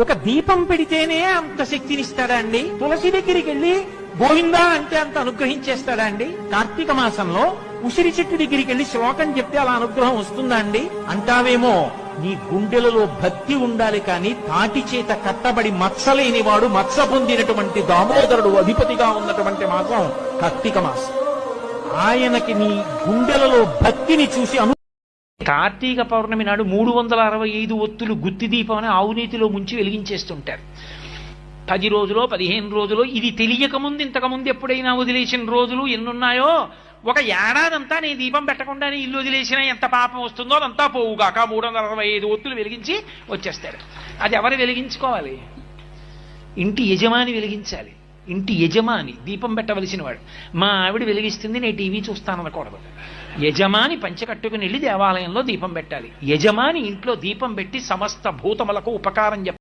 ఒక దీపం పెడితేనే అంత శక్తినిస్తాడా అండి తులసి దగ్గరికి వెళ్ళి గోవిందా అంటే అంత అనుగ్రహించేస్తాడా అండి కార్తీక మాసంలో ఉసిరి చెట్టు దగ్గరికి వెళ్ళి శ్లోకం చెప్తే అలా అనుగ్రహం వస్తుందా అండి అంటావేమో నీ గుండెలలో భక్తి ఉండాలి కానీ తాటి చేత కట్టబడి మత్సలేని వాడు మత్స పొందినటువంటి దామోదరుడు అధిపతిగా ఉన్నటువంటి మాసం కార్తీక మాసం. ఆయనకి నీ గుండెలలో భక్తిని చూసి అను కార్తీక పౌర్ణమి నాడు మూడు వందల అరవై ఐదు ఒత్తులు గుత్తి దీపం అని ఆవునీతిలో ముంచి వెలిగించేస్తుంటారు. పది రోజులో పదిహేను రోజులో ఇది తెలియక ముందు ఇంతకుముందు ఎప్పుడైనా వదిలేసిన రోజులు ఎన్నున్నాయో? ఒక ఏడాదంతా నేను దీపం పెట్టకుండానే ఇల్లు వదిలేసినా ఎంత పాపం వస్తుందో అదంతా పోవుగాక మూడు వందల అరవై ఐదు ఒత్తులు వెలిగించి వచ్చేస్తారు. అది ఎవరు వెలిగించుకోవాలి? ఇంటి యజమాని వెలిగించాలి. ఇంటి యజమాని దీపం పెట్టవలసిన వాడు. మా ఆవిడ వెలిగిస్తుంది నేను టీవీ చూస్తాననకూడదు యజమాని పంచె కట్టుకుని వెళ్ళి దేవాలయంలో దీపం పెట్టాలి. యజమాని ఇంట్లో దీపం పెట్టి సమస్త భూతములకు ఉపకారం చెప్పాలి